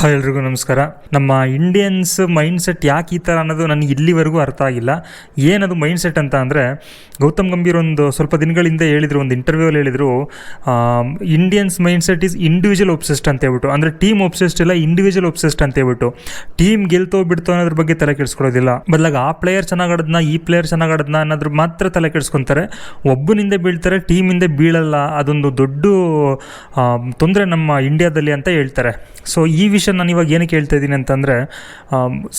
Hi ಎಲ್ರಿಗೂ ನಮಸ್ಕಾರ. ನಮ್ಮ ಇಂಡಿಯನ್ಸ್ ಮೈಂಡ್ ಸೆಟ್ ಯಾಕೆ ಈ ಥರ ಅನ್ನೋದು ನನಗೆ ಇಲ್ಲಿವರೆಗೂ ಅರ್ಥ ಆಗಿಲ್ಲ. ಏನದು ಮೈಂಡ್ ಸೆಟ್ ಅಂತ ಅಂದರೆ, ಗೌತಮ್ ಗಂಭೀರ್ ಒಂದು ಸ್ವಲ್ಪ ದಿನಗಳಿಂದ ಹೇಳಿದರು, ಒಂದು ಇಂಟರ್ವ್ಯೂಲ್ಲಿ ಹೇಳಿದರು Indians mind set is individual obsessed ಅಂತ ಹೇಳ್ಬಿಟ್ಟು, ಅಂದರೆ ಟೀಮ್ ಒಬ್ಸೆಸ್ಟ್ ಇಲ್ಲ ಇಂಡಿವಿಜುವಲ್ ಒಬ್ಸೆಸ್ಟ್ ಅಂತ ಹೇಳ್ಬಿಟ್ಟು. ಟೀಮ್ ಗೆಲ್ತೋ ಬಿಡ್ತೋ ಅನ್ನೋದ್ರ ಬಗ್ಗೆ ತಲೆ ಕೆಡಿಸ್ಕೊಳ್ಳೋದಿಲ್ಲ. ಬದಲಾಗಿ ಆ ಪ್ಲೇಯರ್ ಚೆನ್ನಾಗಿ ಈ ಪ್ಲೇಯರ್ ಚೆನ್ನಾಗಿ ಆಡೋದನ್ನ ಅನ್ನೋದ್ರ ಮಾತ್ರ ತಲೆ ಕೆಡಿಸ್ಕೊತಾರೆ. ಒಬ್ಬನಿಂದ ಬೀಳ್ತಾರೆ ಟೀಮಿಂದ ಬೀಳಲ್ಲ, ಅದೊಂದು ದೊಡ್ಡ ತೊಂದರೆ ನಮ್ಮ ಇಂಡಿಯಾದಲ್ಲಿ ಅಂತ ಹೇಳ್ತಾರೆ. ಸೊ ಈ ವಿಷಯ ನಾನು ಇವಾಗ ಏನಕ್ಕೆ ಹೇಳ್ತಾ ಇದ್ದೀನಿ ಅಂತಂದರೆ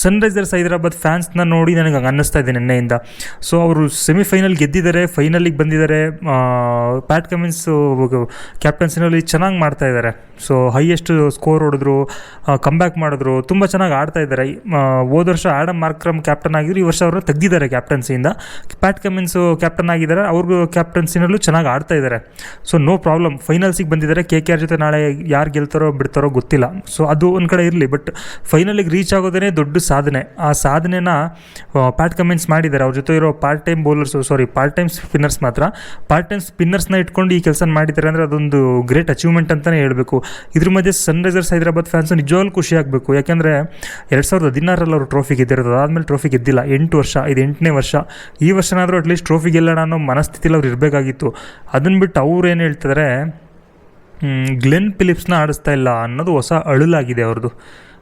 ಸನ್ರೈಸರ್ಸ್ ಹೈದರಾಬಾದ್ ಫ್ಯಾನ್ಸ್ನ ನೋಡಿ ನನಗೆ ಹಂಗೆ ಅನ್ನಿಸ್ತಾ ಇದೆ ನಿನ್ನೆಯಿಂದ. ಸೊ ಅವರು ಸೆಮಿಫೈನಲ್ ಗೆದ್ದಿದ್ದಾರೆ ಫೈನಲಿಗೆ ಬಂದಿದ್ದಾರೆ. ಪ್ಯಾಟ್ ಕಮಿನ್ಸ್ ಕ್ಯಾಪ್ಟನ್ಸಿನಲ್ಲಿ ಚೆನ್ನಾಗಿ ಮಾಡ್ತಾ ಇದ್ದಾರೆ. ಸೊ ಹೈಯೆಸ್ಟ್ ಸ್ಕೋರ್ ಹೊಡೆದ್ರು ಕಮ್ಬ್ಯಾಕ್ ಮಾಡಿದ್ರು, ತುಂಬ ಚೆನ್ನಾಗಿ ಆಡ್ತಾ ಇದ್ದಾರೆ. ಹೋದ ವರ್ಷ ಆಡಮ್ ಮಾರ್ಕ್ರಮ್ ಕ್ಯಾಪ್ಟನ್ ಆಗಿದ್ರು, ಈ ವರ್ಷ ಅವರು ತೆಗ್ದಿದ್ದಾರೆ ಕ್ಯಾಪ್ಟನ್ಸಿಯಿಂದ ಪ್ಯಾಟ್ ಕಮಿನ್ಸು ಕ್ಯಾಪ್ಟನ್ ಆಗಿದ್ದಾರೆ, ಅವ್ರಿಗೂ ಕ್ಯಾಪ್ಟನ್ಸಿನಲ್ಲೂ ಚೆನ್ನಾಗಿ ಆಡ್ತಾ ಇದ್ದಾರೆ. ಸೊ ನೋ ಪ್ರಾಬ್ಲಮ್ ಫೈನಲ್ಸಿಗೆ ಬಂದಿದ್ದಾರೆ. ಕೆ ಕೆ ಆರ್ ಜೊತೆ ನಾಳೆ ಯಾರು ಗೆಲ್ತಾರೋ ಬಿಡ್ತಾರೋ ಗೊತ್ತಿಲ್ಲ. ಸೊ ಅದು ಒಂದು ಕಡೆ ಇರಲಿ ಬಟ್ ಫೈನಲಿಗೆ ರೀಚ್ ಆಗೋದೇ ದೊಡ್ಡ ಸಾಧನೆ. ಆ ಸಾಧನೆನ ಪ್ಯಾಟ್ ಕಮೆಂಟ್ಸ್ ಮಾಡಿದ್ದಾರೆ. ಅವ್ರ ಜೊತೆ ಇರೋ part time bowlers sorry part time spinners ಮಾತ್ರ. ಪಾರ್ಟ್ ಟೈಮ್ ಸ್ಪಿನ್ನರ್ಸ್ನ ಇಟ್ಕೊಂಡು ಈ ಕೆಲಸ ಮಾಡಿದ್ದಾರೆ ಅಂದರೆ ಅದೊಂದು ಗ್ರೇಟ್ ಅಚೀವ್ಮೆಂಟ್ ಅಂತಲೇ ಹೇಳಬೇಕು. ಇದ್ರ ಮಧ್ಯೆ ಸನ್ರೈಸರ್ಸ್ ಹೈದರಾಬಾದ್ ಫ್ಯಾನ್ಸ್ ನಿಜವಾಗ್ಲೂ ಖುಷಿ ಆಗಬೇಕು. ಯಾಕೆಂದರೆ ಎರಡು ಸಾವಿರದ ಹದಿನಾರಲ್ಲಿ ಅವರು ಟ್ರೋಫಿ ಗೆದ್ದಿರೋದು. ಅದಾದಮೇಲೆ ಟ್ರೋಫಿ ಗೆದ್ದಿಲ್ಲ. ಎಂಟು ವರ್ಷ, ಇದು ಎಂಟನೇ ವರ್ಷ. ಈ ವರ್ಷನಾದರೂ ಅಟ್ಲೀಸ್ಟ್ ಟ್ರೋಫಿ ಗೆಲ್ಲೋಣ ಅನ್ನೋ ಮನಸ್ಥಿತಿಲಿ ಅವ್ರು ಇರಬೇಕಾಗಿತ್ತು. ಅದನ್ನು ಬಿಟ್ಟು ಅವ್ರು ಏನು ಹೇಳ್ತಿದ್ದಾರೆ ಗ್ಲೆನ್ ಫಿಲಿಪ್ಸ್ನ ಆಡಿಸ್ತಾ ಇಲ್ಲ ಅನ್ನೋದು ಹೊಸ ಅಳುಲಾಗಿದೆ ಅವ್ರದ್ದು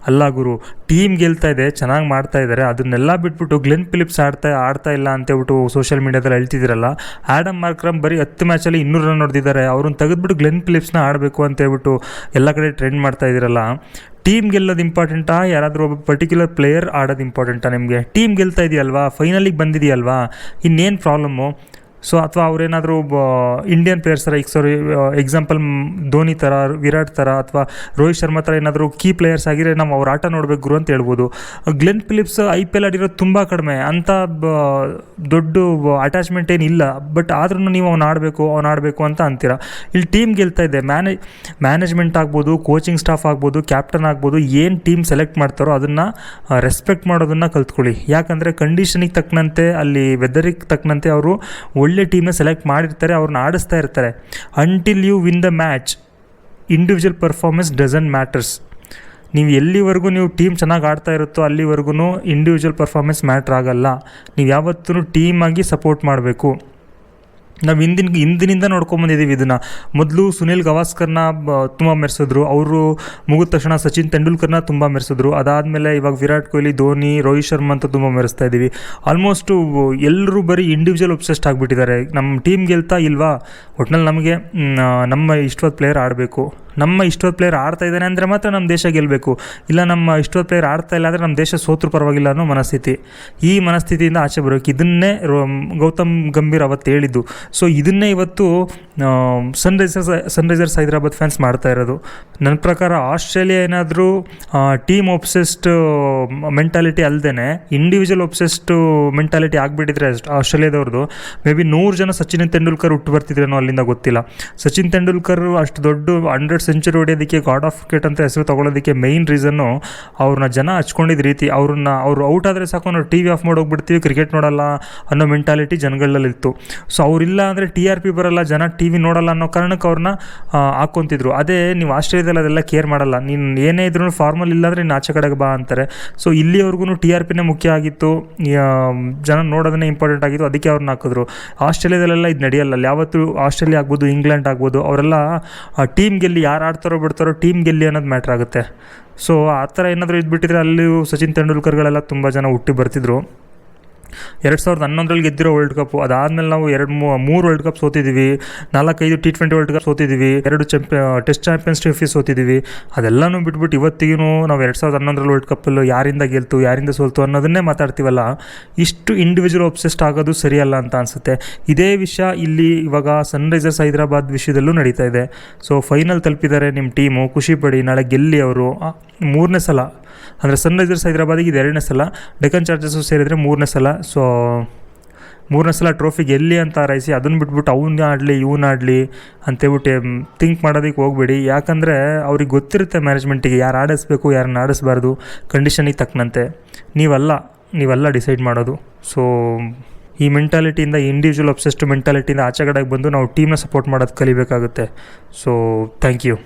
ಅಲ್ಲ ಗುರು, ಟೀಮ್ ಗೆಲ್ತಾ ಇದೆ, ಚೆನ್ನಾಗಿ ಮಾಡ್ತಾ ಇದ್ದಾರೆ ಅದನ್ನೆಲ್ಲ ಬಿಟ್ಬಿಟ್ಟು ಗ್ಲೆನ್ ಫಿಲಿಪ್ಸ್ ಆಡ್ತಾ ಆಡ್ತಾ ಇಲ್ಲ ಅಂತೇಳ್ಬಿಟ್ಟು ಸೋಷಿಯಲ್ ಮೀಡ್ಯಾದಲ್ಲಿ ಹೇಳ್ತಿದ್ದೀರಲ್ಲ ಆ್ಯಡಮ್ ಮಾರ್ಕ್ರಮ್ ಬರೀ ಹತ್ತು ಮ್ಯಾಚಲ್ಲಿ ಇನ್ನೂರು ರನ್ ಹೊಡೆದಿದ್ದಾರೆ, ಅವ್ರನ್ನ ತೆಗೆದ್ಬಿಟ್ಟು ಗ್ಲೆನ್ ಫಿಲಿಪ್ಸ್ನ ಆಡಬೇಕು ಅಂತೇಳ್ಬಿಟ್ಟು ಎಲ್ಲ ಕಡೆ ಟ್ರೆಂಡ್ ಮಾಡ್ತಾ ಇದ್ದೀರಲ್ಲ, ಟೀಮ್ ಗೆಲ್ಲೋದು ಇಂಪಾರ್ಟೆಂಟಾ ಯಾರಾದರೂ ಒಬ್ಬ ಪರ್ಟಿಕ್ಯುಲರ್ ಪ್ಲೇಯರ್ ಆಡೋದು ಇಂಪಾರ್ಟೆಂಟಾ ನಿಮಗೆ? ಟೀಮ್ ಗೆಲ್ತಾ ಇದೆಯಲ್ವಾ? ಫೈನಲಿಗೆ ಬಂದಿದೆಯಲ್ವಾ? ಇನ್ನೇನು ಪ್ರಾಬ್ಲಮ್ಮು ಸೊ ಅಥವಾ ಅವರೇನಾದರೂ ಇಂಡಿಯನ್ ಪ್ಲೇಯರ್ಸ್ ಥರ ಈಗ ಸಾರಿ ಎಕ್ಸಾಂಪಲ್ ಧೋನಿ ಥರ ವಿರಾಟ್ ಥರ ಅಥವಾ ರೋಹಿತ್ ಶರ್ಮಾ ಥರ ಏನಾದರೂ ಕೀ ಪ್ಲೇಯರ್ಸ್ ಆಗಿದ್ರೆ ನಾವು ಅವ್ರ ಆಟ ನೋಡಬೇಕು ಗುರು ಅಂತ ಹೇಳ್ಬೋದು. Glenn Phillips I P L ಆಡಿರೋದು ತುಂಬ ಕಡಿಮೆ. ಅಂಥ ದೊಡ್ಡ ಅಟ್ಯಾಚ್ಮೆಂಟ್ ಏನಿಲ್ಲ ಬಟ್ ಆದ್ರೂ ನೀವು ಅವ್ನು ಆಡಬೇಕು ಅವ್ನು ಆಡಬೇಕು ಅಂತ ಅಂತೀರ? ಇಲ್ಲಿ ಟೀಮ್ ಗೆಲ್ತಾ ಇದೆ. ಮ್ಯಾನೇಜ್ ಮ್ಯಾನೇಜ್ಮೆಂಟ್ ಆಗ್ಬೋದು ಕೋಚಿಂಗ್ ಸ್ಟಾಫ್ ಆಗ್ಬೋದು ಕ್ಯಾಪ್ಟನ್ ಆಗ್ಬೋದು, ಏನು ಟೀಮ್ ಸೆಲೆಕ್ಟ್ ಮಾಡ್ತಾರೋ ಅದನ್ನು ರೆಸ್ಪೆಕ್ಟ್ ಮಾಡೋದನ್ನು ಕಲ್ತ್ಕೊಳ್ಳಿ. ಯಾಕಂದರೆ ಕಂಡೀಷನಿಗೆ ತಕ್ಕನಂತೆ ಅಲ್ಲಿ ವೆದರಿಗೆ ತಕ್ಕನಂತೆ ಅವರು ಒಳ್ಳೆ ಟೀಮ್ನ ಸೆಲೆಕ್ಟ್ ಮಾಡಿರ್ತಾರೆ ಅವ್ರನ್ನ ಆಡಿಸ್ತಾ ಇರ್ತಾರೆ. Until you win the match individual performance doesn't matters ನೀವು ಎಲ್ಲಿವರೆಗೂ ನೀವು ಟೀಮ್ ಚೆನ್ನಾಗಿ ಆಡ್ತಾ ಇರುತ್ತೋ ಅಲ್ಲಿವರೆಗೂ ಇಂಡಿವಿಜುವಲ್ ಪರ್ಫಾರ್ಮೆನ್ಸ್ ಮ್ಯಾಟ್ರ್ ಆಗಲ್ಲ. ನೀವು ಯಾವತ್ತೂ ಟೀಮಾಗಿ ಸಪೋರ್ಟ್ ಮಾಡಬೇಕು. ನಾವು ಹಿಂದಿನ ಹಿಂದಿನಿಂದ ನೋಡ್ಕೊಂಬಂದಿದ್ದೀವಿ ಇದನ್ನು. ಮೊದಲು ಸುನಿಲ್ ಗವಾಸ್ಕರ್ನ ತುಂಬ ಮೆರೆಸಿದ್ರು. ಅವರು ಮುಗಿದ ತಕ್ಷಣ ಸಚಿನ್ ತೆಂಡೂಲ್ಕರ್ನ ತುಂಬ ಮೆರೆಸಿದ್ರು. ಅದಾದಮೇಲೆ ಇವಾಗ ವಿರಾಟ್ ಕೊಹ್ಲಿ, ಧೋನಿ, ರೋಹಿತ್ ಶರ್ಮಾ ಅಂತ ತುಂಬ ಮೆರೆಸ್ತಾ ಇದ್ದೀವಿ ಆಲ್ಮೋಸ್ಟು ಎಲ್ಲರೂ ಬರೀ ಇಂಡಿವಿಜುವಲ್ ಒಬ್ಸೆಸ್ಟ್ ಆಗಿಬಿಟ್ಟಿದ್ದಾರೆ. ನಮ್ಮ ಟೀಮ್ ಗೆಲ್ತಾ ಇಲ್ವಾ? ಒಟ್ನಲ್ಲಿ ನಮಗೆ ನಮ್ಮ ಇಷ್ಟವಾದ ಪ್ಲೇಯರ್ ಆಡಬೇಕು. ನಮ್ಮ ಇಷ್ಟೋ ಪ್ಲೇಯರ್ ಆಡ್ತಾ ಇದ್ದಾನೆ ಅಂದರೆ ಮಾತ್ರ ನಮ್ಮ ದೇಶ ಗೆಲ್ಲಬೇಕು ಇಲ್ಲ, ನಮ್ಮ ಇಷ್ಟೋ ಪ್ಲೇಯರ್ ಆಡ್ತಾ ಇಲ್ಲ ಅಂದರೆ ನಮ್ಮ ದೇಶ ಸೋತ್ರು ಪರವಾಗಿಲ್ಲ ಅನ್ನೋ ಮನಸ್ಥಿತಿ. ಈ ಮನಸ್ಥಿತಿಯಿಂದ ಆಚೆ ಬರಬೇಕು ಇದನ್ನೇ ಗೌತಮ್ ಗಂಭೀರ್ ಅವತ್ತು ಹೇಳಿದ್ದು. ಸೊ ಇದನ್ನೇ ಇವತ್ತು ಸನ್ರೈಸರ್ಸ್ ಸನ್ರೈಸರ್ಸ್ ಹೈದರಾಬಾದ್ ಫ್ಯಾನ್ಸ್ ಮಾಡ್ತಾ ಇರೋದು. ನನ್ನ ಪ್ರಕಾರ ಆಸ್ಟ್ರೇಲಿಯಾ ಏನಾದರೂ ಟೀಮ್ ಒಬ್ಸೆಸ್ಟ್ ಮೆಂಟಾಲಿಟಿ ಅಲ್ಲದೆ ಇಂಡಿವಿಜುವಲ್ ಒಬ್ಸೆಸ್ಟ್ ಮೆಂಟಾಲಿಟಿ ಆಗಿಬಿಟ್ಟಿದ್ರೆ ಆಸ್ಟ್ರೇಲಿಯಾದವ್ರದ್ದು ಮೇ ಬಿ ನೂರು ಜನ ಸಚಿನ್ ತೆಂಡೂಲ್ಕರ್ ಹುಟ್ಟು ಬರ್ತಿದ್ರೇನೋ ಅಲ್ಲಿಂದ ಗೊತ್ತಿಲ್ಲ. ಸಚಿನ್ ತೆಂಡೂಲ್ಕರ್ ಅಷ್ಟು ದೊಡ್ಡ ಹಂಡ್ರೆಡ್ ಸೆಂಚುರಿ ಹೊಡೆಯೋದಕ್ಕೆ ಗಾಡ್ ಆಫ್ ಕ್ರಿಕೆಟ್ ಅಂತ ಹೆಸರು ತೊಗೊಳೋದಕ್ಕೆ ಮೈನ್ ರೀಸನ್ನು ಅವ್ರನ್ನ ಜನ ಹಚ್ಕೊಂಡಿದ್ದ ರೀತಿ, ಅವ್ರನ್ನ ಅವರು ಔಟ್ ಆದರೆ ಸಾಕು ನಾವು ಟಿ ವಿ ಆಫ್ ಮಾಡೋಗ್ಬಿಡ್ತೀವಿ ಕ್ರಿಕೆಟ್ ನೋಡಲ್ಲ ಅನ್ನೋ ಮೆಂಟಾಲಿಟಿ ಜನಗಳಲ್ಲಿ ಇತ್ತು. ಸೊ ಅವರಿಲ್ಲ ಅಂದರೆ ಟಿ ಆರ್ ಪಿ ಬರಲ್ಲ, ಜನ ಟಿ ವಿ ನೋಡಲ್ಲ ಅನ್ನೋ ಕಾರಣಕ್ಕೆ ಅವ್ರನ್ನ ಹಾಕ್ಕೊತಿದ್ರು. ಅದೇ ನೀವು ಆಸ್ಟ್ರೇಲಿಯಾದಲ್ಲಿ ಅದೆಲ್ಲ ಕೇರ್ ಮಾಡಲ್ಲ. ನೀನು ಏನೇ ಇದ್ರೂ ಫಾರ್ಮಲ್ ಇಲ್ಲ ಅಂದರೆ ನೀನು ಆಚೆ ಕಡೆಗೆ ಬಾ ಅಂತಾರೆ. ಸೊ ಇಲ್ಲಿವರೆಗೂ ಟಿ ಆರ್ ಪಿನೇ ಮುಖ್ಯ ಆಗಿತ್ತು. ಜನ ನೋಡೋದನ್ನೇ ಇಂಪಾರ್ಟೆಂಟ್ ಆಗಿತ್ತು. ಅದಕ್ಕೆ ಅವ್ರನ್ನ ಹಾಕಿದ್ರು. ಆಸ್ಟ್ರೇಲಿಯಾದಲ್ಲೆಲ್ಲ ಇದು ನಡೆಯಲ್ಲ. ಯಾವತ್ತೂ ಆಸ್ಟ್ರೇಲಿಯಾ ಆಗ್ಬೋದು, ಇಂಗ್ಲೆಂಡ್ ಆಗ್ಬೋದು, ಅವರೆಲ್ಲ ಟೀಮ್ ಗೆಲ್ಲಿ ಯಾರು ಆಡ್ತಾರೋ ಬಿಡ್ತಾರೋ ಟೀಮ್ ಗೆಲ್ಲಿ ಅನ್ನೋದು ಮ್ಯಾಟ್ರ್ ಆಗುತ್ತೆ. ಸೊ ಆ ಥರ ಏನಾದರೂ ಇದ್ಬಿಟ್ಟಿದ್ರೆ ಅಲ್ಲಿಯೂ ಸಚಿನ್ ತೆಂಡೂಲ್ಕರ್ಗಳೆಲ್ಲ ತುಂಬ ಜನ ಹುಟ್ಟಿ ಬರ್ತಿದ್ರು. ಎರಡು ಸಾವಿರದ ಹನ್ನೊಂದರಲ್ಲಿ ಗೆದ್ದಿರೋ ವರ್ಲ್ಡ್ ಕಪ್ ಅದಾದಮೇಲೆ ನಾವು ಎರಡು ಮೂರು ವರ್ಲ್ಡ್ ಕಪ್ ಸೋತಿದ್ದೀವಿ ನಾಲ್ಕೈದು ಟಿ ಟ್ವೆಂಟಿ ವರ್ಲ್ಡ್ ಕಪ್ ಸೋತಿದ್ದೀವಿ ಎರಡು ಚಾಂಪಿಯ ಟೆಸ್ಟ್ ಚಾಂಪಿಯನ್ಸ್ ಟ್ರೋಫಿ ಸೋತಿದ್ದೀವಿ ಅದೆಲ್ಲನೂ ಬಿಟ್ಬಿಟ್ಟು ಇವತ್ತಿಗೂ ನಾವು ಎರಡು ಸಾವಿರದ ಹನ್ನೊಂದರಲ್ಲಿ ವರ್ಲ್ಡ್ ಕಪ್ಪಲ್ಲೂ ಯಾರಿಂದ ಗೆಲ್ತು, ಯಾರಿಂದ ಸೋಲ್ತು ಅನ್ನೋದನ್ನೇ ಮಾತಾಡ್ತೀವಲ್ಲ, ಇಷ್ಟು ಇಂಡಿವಿಜುವಲ್ ಒಬ್ಸೆಸ್ಟ್ ಆಗೋದು ಸರಿಯಲ್ಲ ಅಂತ ಅನಿಸುತ್ತೆ. ಇದೇ ವಿಷಯ ಇಲ್ಲಿ ಇವಾಗ ಸನ್ರೈಸರ್ಸ್ ಹೈದರಾಬಾದ್ ವಿಷಯದಲ್ಲೂ ನಡೀತಾ ಇದೆ. ಸೊ ಫೈನಲ್ ತಲುಪಿದ್ದಾರೆ ನಿಮ್ಮ ಟೀಮು. ಖುಷಿ ಪಡಿ. ನಾಳೆ ಗೆಲ್ಲಿ ಅವರು. ಮೂರನೇ ಸಲ. ಅಂದರೆ ಸನ್ರೈಸರ್ಸ್ ಹೈದರಾಬಾದಿಗೆ ಇದು ಎರಡನೇ ಸಲ. ಡೆಕನ್ ಚಾರ್ಜಸ್ಸು ಸೇರಿದರೆ ಮೂರನೇ ಸಲ. ಸೊ ಮೂರನೇ ಸಲ ಟ್ರೋಫಿ ಗೆಲ್ಲಿ ಅಂತ ಆರೈಸಿ ಅದನ್ನು ಬಿಟ್ಬಿಟ್ಟು ಅವನ್ನೇ ಆಡಲಿ ಇವನ್ನ ಆಡಲಿ ಅಂತೇಳ್ಬಿಟ್ಟು ಥಿಂಕ್ ಮಾಡೋದಕ್ಕೆ ಹೋಗಬೇಡಿ. ಯಾಕಂದರೆ ಅವ್ರಿಗೆ ಗೊತ್ತಿರುತ್ತೆ ಮ್ಯಾನೇಜ್ಮೆಂಟಿಗೆ ಯಾರು ಆಡಿಸ್ಬೇಕು, ಯಾರನ್ನ ಆಡಿಸ್ಬಾರ್ದು ಕಂಡೀಷನಿಗೆ ತಕ್ಕನಂತೆ. ನೀವಲ್ಲ, ನೀವೆಲ್ಲ ಡಿಸೈಡ್ ಮಾಡೋದು. ಸೊ ಈ ಮೆಂಟಾಲಿಟಿಯಿಂದ ಇಂಡಿವಿಜುವಲ್ ಅಬ್ಸೆಸ್ಟ್ ಮೆಂಟಾಲಿಟಿಯಿಂದ ಆಚೆಗಡೆಗೆ ಬಂದು ನಾವು ಟೀಮ್ನ ಸಪೋರ್ಟ್ ಮಾಡೋದು ಕಲಿಬೇಕಾಗುತ್ತೆ. So thank you